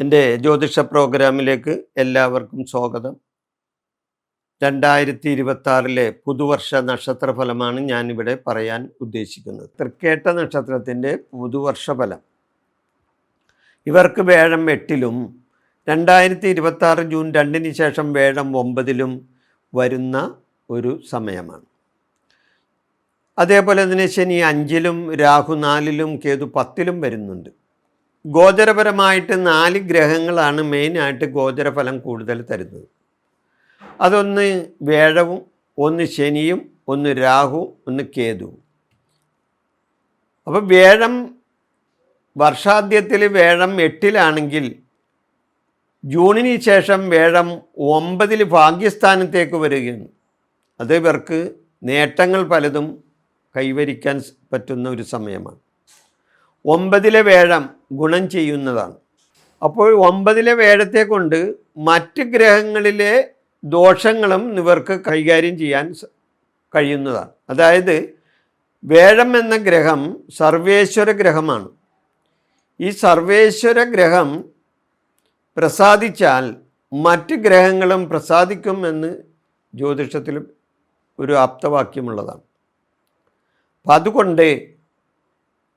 എന്റെ ജ്യോതിഷ പ്രോഗ്രാമിലേക്ക് എല്ലാവർക്കും സ്വാഗതം. രണ്ടായിരത്തി ഇരുപത്തി പുതുവർഷ നക്ഷത്ര ഫലമാണ് ഞാനിവിടെ പറയാൻ ഉദ്ദേശിക്കുന്നത്. തൃക്കേട്ട നക്ഷത്രത്തിന്റെ പുതുവർഷ ഫലം. ഇവർക്ക് വേഴം എട്ടിലും രണ്ടായിരത്തി ഇരുപത്തി ജൂൺ രണ്ടിന് ശേഷം വേഴം ഒമ്പതിലും വരുന്ന ഒരു സമയമാണ്. അതേപോലെ തന്നെ ശനി അഞ്ചിലും രാഹു നാലിലും കേതു പത്തിലും വരുന്നുണ്ട്. ഗോചരപരമായിട്ട് നാല് ഗ്രഹങ്ങളാണ് മെയിനായിട്ട് ഗോചരഫലം കൂടുതൽ തരുന്നത്. അതൊന്ന് വേഴവും ഒന്ന് ശനിയും ഒന്ന് രാഹു ഒന്ന് കേതുവും. അപ്പോൾ വേഴം വർഷാദ്യത്തിൽ വേഴം എട്ടിലാണെങ്കിൽ ജൂണിന് ശേഷം വേഴം ഒമ്പതിൽ ഭാഗ്യസ്ഥാനത്തേക്ക് വരികയാണ്. അത് ഇവർക്ക് നേട്ടങ്ങൾ പലതും കൈവരിക്കാൻ പറ്റുന്ന ഒരു സമയമാണ്. ഒമ്പതിലെ വേഴം ഗുണം ചെയ്യുന്നതാണ്. അപ്പോൾ ഒമ്പതിലെ വേഴത്തെ കൊണ്ട് മറ്റ് ഗ്രഹങ്ങളിലെ ദോഷങ്ങളും ഇവർക്ക് കൈകാര്യം ചെയ്യാൻ കഴിയുന്നതാണ്. അതായത് വേഴം എന്ന ഗ്രഹം സർവേശ്വര ഗ്രഹമാണ്. ഈ സർവേശ്വര ഗ്രഹം പ്രസാദിച്ചാൽ മറ്റ് ഗ്രഹങ്ങളും പ്രസാദിക്കും എന്ന് ജ്യോതിഷത്തിൽ ഒരു ആപ്തവാക്യമുള്ളതാണ്. അപ്പം അതുകൊണ്ട്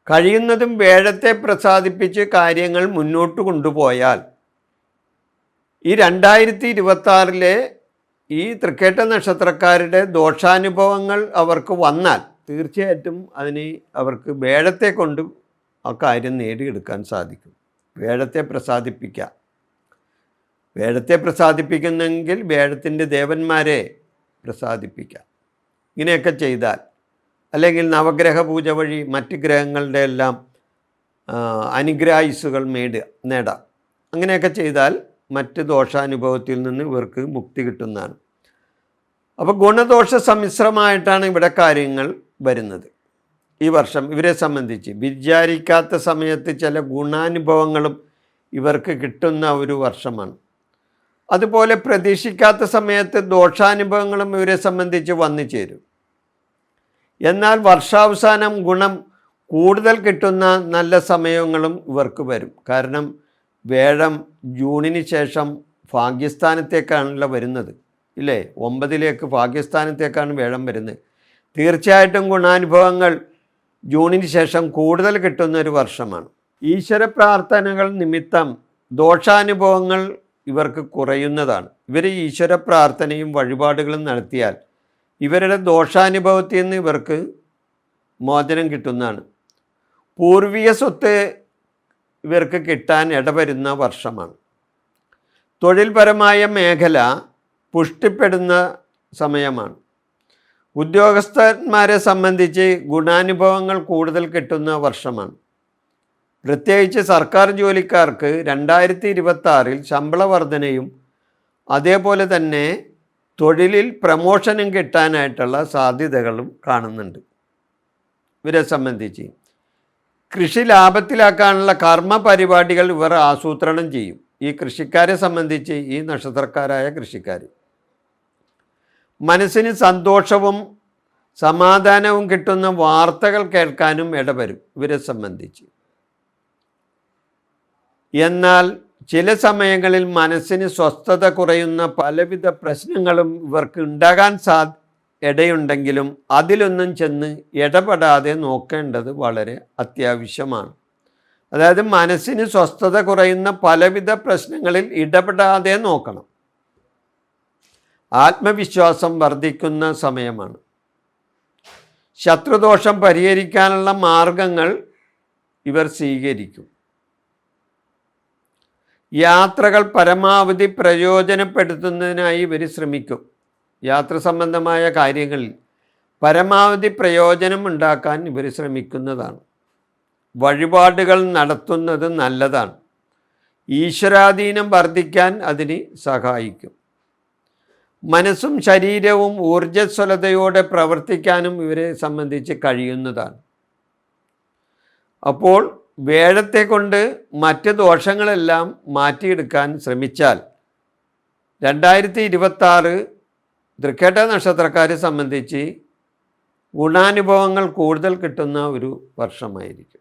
കഴിയുന്നതും വേഴത്തെ പ്രസാദിപ്പിച്ച് കാര്യങ്ങൾ മുന്നോട്ട് കൊണ്ടുപോയാൽ ഈ രണ്ടായിരത്തി ഇരുപത്താറിലെ ഈ തൃക്കേട്ട നക്ഷത്രക്കാരുടെ ദോഷാനുഭവങ്ങൾ അവർക്ക് വന്നാൽ തീർച്ചയായിട്ടും അതിന് അവർക്ക് വേഴത്തെ കൊണ്ട് ആ കാര്യം നേടിയെടുക്കാൻ സാധിക്കും. വേഴത്തെ പ്രസാദിപ്പിക്കാം വേഴത്തെ പ്രസാദിപ്പിക്കുന്നെങ്കിൽ വേഴത്തിന്റെ ദേവന്മാരെ പ്രസാദിപ്പിക്കാം ഇങ്ങനെയൊക്കെ ചെയ്താൽ അല്ലെങ്കിൽ നവഗ്രഹ പൂജ വഴി മറ്റ് ഗ്രഹങ്ങളുടെ എല്ലാം അനുഗ്രായുസുകൾ നേടുക നേടാം. അങ്ങനെയൊക്കെ ചെയ്താൽ മറ്റ് ദോഷാനുഭവത്തിൽ നിന്ന് ഇവർക്ക് മുക്തി കിട്ടുന്നതാണ്. അപ്പോൾ ഗുണദോഷ സമ്മിശ്രമായിട്ടാണ് ഇവിടെ കാര്യങ്ങൾ വരുന്നത്. ഈ വർഷം ഇവരെ സംബന്ധിച്ച് വിചാരിക്കാത്ത സമയത്ത് ചില ഗുണാനുഭവങ്ങളും ഇവർക്ക് കിട്ടുന്ന ഒരു വർഷമാണ്. അതുപോലെ പ്രതീക്ഷിക്കാത്ത സമയത്ത് ദോഷാനുഭവങ്ങളും ഇവരെ സംബന്ധിച്ച് വന്നു ചേരും. എന്നാൽ വർഷാവസാനം ഗുണം കൂടുതൽ കിട്ടുന്ന നല്ല സമയങ്ങളും ഇവർക്ക് വരും. കാരണം വേഴം ജൂണിന് ശേഷം ഭാഗ്യസ്ഥാനത്തേക്കാണല്ലോ വരുന്നത്. ഇല്ലേ? ഒമ്പതിലേക്ക് ഭാഗ്യസ്ഥാനത്തേക്കാണ് വേഴം വരുന്നത്. തീർച്ചയായിട്ടും ഗുണാനുഭവങ്ങൾ ജൂണിന് ശേഷം കൂടുതൽ കിട്ടുന്ന ഒരു വർഷമാണ്. ഈശ്വര പ്രാർത്ഥനകൾ നിമിത്തം ദോഷാനുഭവങ്ങൾ ഇവർക്ക് കുറയുന്നതാണ്. ഇവർ ഈശ്വര പ്രാർത്ഥനയും വഴിപാടുകളും നടത്തിയാൽ ഇവരുടെ ദോഷാനുഭവത്തിൽ നിന്ന് ഇവർക്ക് മോചനം കിട്ടുന്നതാണ്. പൂർവീയ സ്വത്ത് ഇവർക്ക് കിട്ടാൻ ഇടവരുന്ന വർഷമാണ്. തൊഴിൽപരമായ മേഖല പുഷ്ടിപ്പെടുന്ന സമയമാണ്. ഉദ്യോഗസ്ഥന്മാരെ സംബന്ധിച്ച് ഗുണാനുഭവങ്ങൾ കൂടുതൽ കിട്ടുന്ന വർഷമാണ്. പ്രത്യേകിച്ച് സർക്കാർ ജോലിക്കാർക്ക് രണ്ടായിരത്തി ഇരുപത്തി ആറിൽ ശമ്പള വർധനയും അതേപോലെ തന്നെ തൊഴിലിൽ പ്രമോഷനും കിട്ടാനായിട്ടുള്ള സാധ്യതകളും കാണുന്നുണ്ട്. ഇവരെ സംബന്ധിച്ച് കൃഷി ലാഭത്തിലാക്കാനുള്ള കർമ്മ പരിപാടികൾ ഇവർ ആസൂത്രണം ചെയ്യും. ഈ കൃഷിക്കാരെ സംബന്ധിച്ച് ഈ നക്ഷത്രക്കാരായ കൃഷിക്കാർ മനസ്സിന് സന്തോഷവും സമാധാനവും കിട്ടുന്ന വാർത്തകൾ കേൾക്കാനും ഇടവരും ഇവരെ സംബന്ധിച്ച്. എന്നാൽ ചില സമയങ്ങളിൽ മനസ്സിന് സ്വസ്ഥത കുറയുന്ന പലവിധ പ്രശ്നങ്ങളും ഇവർക്ക് ഉണ്ടാകാൻ സാ ഇടയുണ്ടെങ്കിലും അതിലൊന്നും ചെന്ന് ഇടപെടാതെ നോക്കേണ്ടത് വളരെ അത്യാവശ്യമാണ്. അതായത് മനസ്സിന് സ്വസ്ഥത കുറയുന്ന പലവിധ പ്രശ്നങ്ങളിൽ ഇടപെടാതെ നോക്കണം. ആത്മവിശ്വാസം വർദ്ധിക്കുന്ന സമയമാണ്. ശത്രുദോഷം പരിഹരിക്കാനുള്ള മാർഗങ്ങൾ ഇവർ സ്വീകരിക്കും. യാത്രകൾ പരമാവധി പ്രയോജനപ്പെടുത്തുന്നതിനായി ഇവർ ശ്രമിക്കും. യാത്ര സംബന്ധമായ കാര്യങ്ങളിൽ പരമാവധി പ്രയോജനം ഉണ്ടാക്കാൻ ഇവർ ശ്രമിക്കുന്നതാണ്. വഴിപാടുകൾ നടത്തുന്നത് നല്ലതാണ്. ഈശ്വരാധീനം വർദ്ധിക്കാൻ അതിന് സഹായിക്കും. മനസ്സും ശരീരവും ഊർജസ്വലതയോടെ പ്രവർത്തിക്കാനും ഇവരെ സംബന്ധിച്ച് കഴിയുന്നതാണ്. അപ്പോൾ വേഴത്തെ കൊണ്ട് മറ്റ് ദോഷങ്ങളെല്ലാം മാറ്റിയെടുക്കാൻ ശ്രമിച്ചാൽ രണ്ടായിരത്തി ഇരുപത്താറ് തൃക്കേട്ട നക്ഷത്രക്കാരെ സംബന്ധിച്ച് ഗുണാനുഭവങ്ങൾ കൂടുതൽ കിട്ടുന്ന ഒരു വർഷമായിരിക്കും.